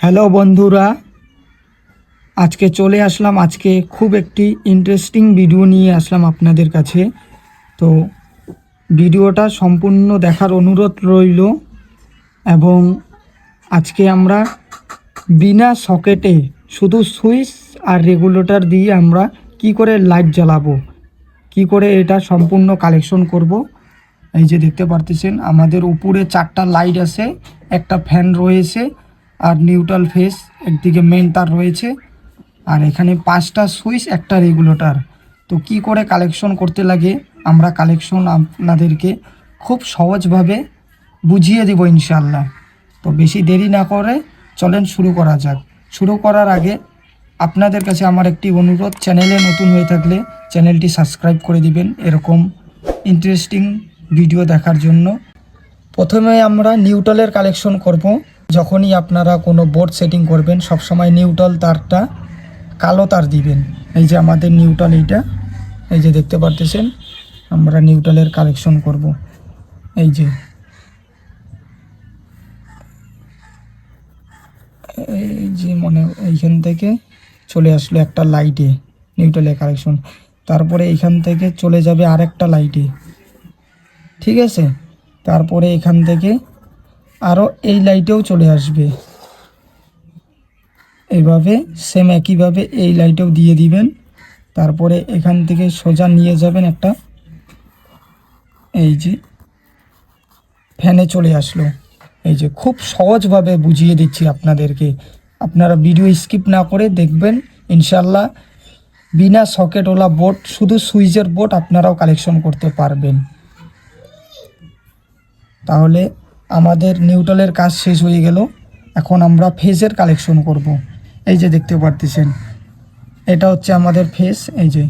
Hello বন্ধুরা, আজকে চলে আসলাম, আজকে খুব একটি ইন্টারেস্টিং ভিডিও নিয়ে আসলাম আপনাদের কাছে। তো ভিডিওটা সম্পূর্ণ দেখার অনুরোধ রইল এবং আজকে আমরা বিনা সকেটে শুধু সুইচ আর রেগুলেটর দিয়ে আমরা কি করে লাইট জ্বালাবো, কি করে এটা সম্পূর্ণ কালেকশন করব, এই যে দেখতে পারতেছেন, আমাদের উপরে চারটা লাইট আছে, একটা ফ্যান রয়েছে আর নিউট্রাল ফেস একদিকে মেন তার রয়েছে। আর এখানে পাঁচটা সুইচ একটা রেগুলেটর তো কি করে কালেকশন করতে লাগে? আমরা কালেকশন আপনাদেরকে খুব সহজভাবে বুঝিয়ে দেব ইনশাল্লাহ তো বেশি দেরি না করে চলেন শুরু করা যাক। শুরু করার আগে আপনাদের কাছে আমার একটি অনুরোধ চ্যানেলে নতুন হয়ে থাকলে চ্যানেলটি সাবস্ক্রাইব করে দিবেন। এরকম ইন্টারেস্টিং ভিডিও দেখার জন্য। প্রথমে আমরা নিউট্রালের কালেকশন করব। যখনই আপনারা কোনো বোর্ড সেটিং করবেন, সবসময় নিউট্রাল তারটা কালো তার দিবেন। এই যে আমাদের নিউট্রাল এইটা, এই যে দেখতে পারতেছেন, আমরা নিউট্রালের কালেকশন করব। এই যে। এই যে মনে, এইখান থেকে চলে আসলো একটা লাইটে নিউট্রালের কালেকশন তারপরে এইখান থেকে চলে যাবে আরেকটা লাইটে ঠিক আছে? তারপরে এখান থেকে আরও এই লাইটেও চলে আসবে। এইভাবে সেম একইভাবে এই লাইটেও দিয়ে দিবেন। তারপরে এখান থেকে সোজা নিয়ে যাবেন একটা, এই যে ফ্যানে চলে আসলো। এই যে খুব সহজভাবে বুঝিয়ে দিচ্ছি আপনাদেরকে। আপনারা ভিডিও স্কিপ না করে দেখবেন ইনশাল্লাহ বিনা সকেটওয়ালা বোর্ড শুধু সুইচের বোর্ড আপনারাও কালেকশন করতে পারবেন। তাহলে আমাদের নিউট্রালের কাজ শেষ হয়ে গেল। এখন আমরা ফেসের কালেকশন করব। এই যে দেখতে পারতেছেন, এটা হচ্ছে আমাদের ফেস এই যে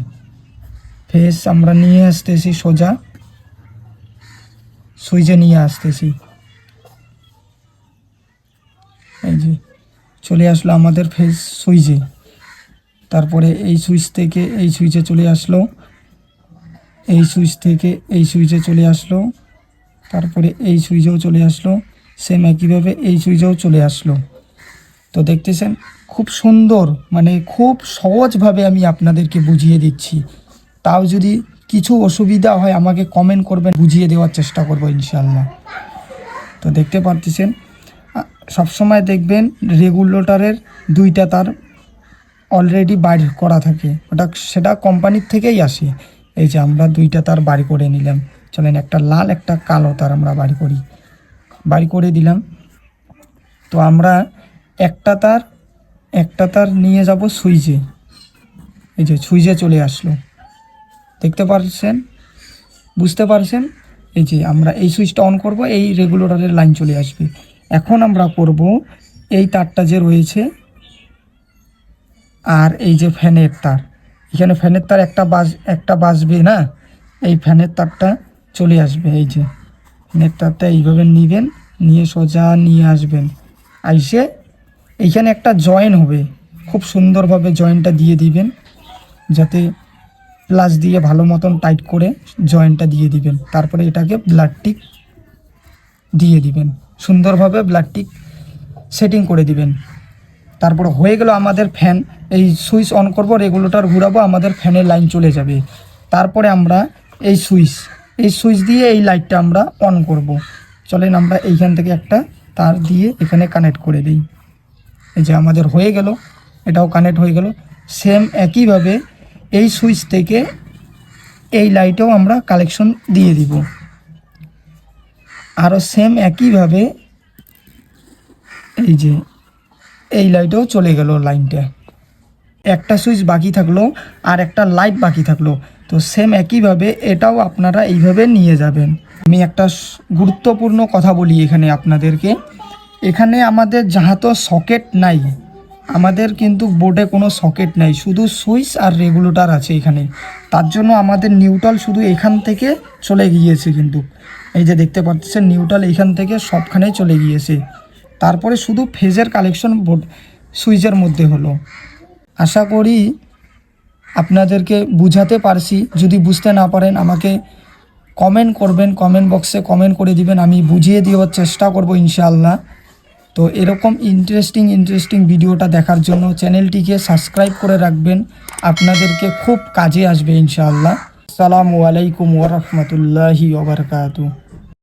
ফেস আমরা নিয়ে আসতেছি সোজা। সুইচে নিয়ে আসতেছি। এই যে চলে আসলো আমাদের ফেস সুইচে। তারপরে এই সুইচ থেকে এই সুইচে চলে আসলো। এই সুইচ থেকে এই সুইচে চলে আসলো। তারপরে এই সুইচেও চলে আসলো সেম একইভাবে এই সুইচেও চলে আসলো। তো দেখতেছেন, খুব সুন্দর মানে খুব সহজভাবে আমি আপনাদেরকে বুঝিয়ে দিচ্ছি। তাও যদি কিছু অসুবিধা হয়, আমাকে কমেন্ট করবেন, বুঝিয়ে দেওয়ার চেষ্টা করব ইনশাল্লাহ তো দেখতে পারতেছেন সবসময় দেখবেন রেগুলেটরের দুইটা তার অলরেডি বাড়ি করা থাকে। ওটা সেটা কোম্পানির থেকেই আসে। এই যে আমরা দুইটা তার বাড়ি করে নিলাম। চলেন একটা লাল, একটা কালো তার আমরা বাড়ি করি। বাড়ি করে দিলাম। তো আমরা একটা তার একটা তার নিয়ে যাব সুইচে। এই যে সুইচে চলে আসলো। দেখতে পারছেন? বুঝতে পারছেন? এই যে আমরা এই সুইচটা অন করব, এই রেগুলেটরের লাইন চলে আসবে। এখন আমরা করব, এই তারটা যে রয়েছে, আর এই যে ফ্যানের তার। এখানে ফ্যানের তার একটা বাজ, একটা বাজবে না? এই ফ্যানের তারটা চলে আসবে, এই যে। তারটা এইভাবে নিবেন, নিয়ে সোজা নিয়ে আসবেন। আইসে এইখানে একটা জয়েন হবে। খুব সুন্দরভাবে জয়েনটা দিয়ে দিবেন, যাতে প্লাস দিয়ে ভালো মতন টাইট করে জয়েন্টটা দিয়ে দিবেন। তারপরে এটাকে ব্লাড টিক দিয়ে দিবেন। সুন্দরভাবে ব্লাড টিক সেটিং করে দিবেন। তারপর হয়ে গেল আমাদের ফ্যান এই সুইচ অন করব রেগুলেটর ঘুরাবো, আমাদের ফ্যানের লাইন চলে যাবে। তারপরে আমরা এই সুইচ এই সুইচ দিয়ে এই লাইটটা আমরা অন করব। চলেন আমরা এইখান থেকে একটা তার দিয়ে এখানে কানেক্ট করে দিই। এই যে আমাদের হয়ে গেল, এটাও কানেক্ট হয়ে গেল। সেম একইভাবে এই সুইচ থেকে এই লাইটেও আমরা কালেকশন দিয়ে দিব। আরও সেম একইভাবে এই যে এই লাইটেও চলে গেল লাইনটা। একটা সুইচ বাকি থাকল আর একটা লাইট বাকি থাকল। তো সেম একইভাবে এটাও আপনারা এইভাবে নিয়ে যাবেন। আমি একটা গুরুত্বপূর্ণ কথা বলি এখানে আপনাদেরকে। এখানে আমাদের যাহা তো সকেট নাই, আমাদের কিন্তু বোর্ডে কোনো সকেট নাই, শুধু সুইচ আর রেগুলেটর আছে এখানে। তার জন্য আমাদের নিউট্রাল শুধু এখান থেকে চলে গিয়েছে কিন্তু। এই যে দেখতে পাচ্ছেন নিউট্রাল এখান থেকে সবখানেই চলে গিয়েছে। তারপরে শুধু ফেজের কালেকশন বোর্ড সুইচের মধ্যে হলো। আশা করি আপনাদেরকে বুঝাতে পারছি, যদি বুঝতে না পারেন আমাকে কমেন্ট করবেন কমেন্ট বক্সে কমেন্ট করে দিবেন, আমি বুঝিয়ে দেওয়ার চেষ্টা করব ইনশাআল্লাহ। তো এরকম ইন্টারেস্টিং ইন্টারেস্টিং ভিডিওটা দেখার জন্য চ্যানেলটিকে সাবস্ক্রাইব করে রাখবেন, আপনাদেরকে খুব কাজে আসবে ইনশাআল্লাহ। আসসালামু আলাইকুম ওরহমতুল্লাহি ওবরকাতু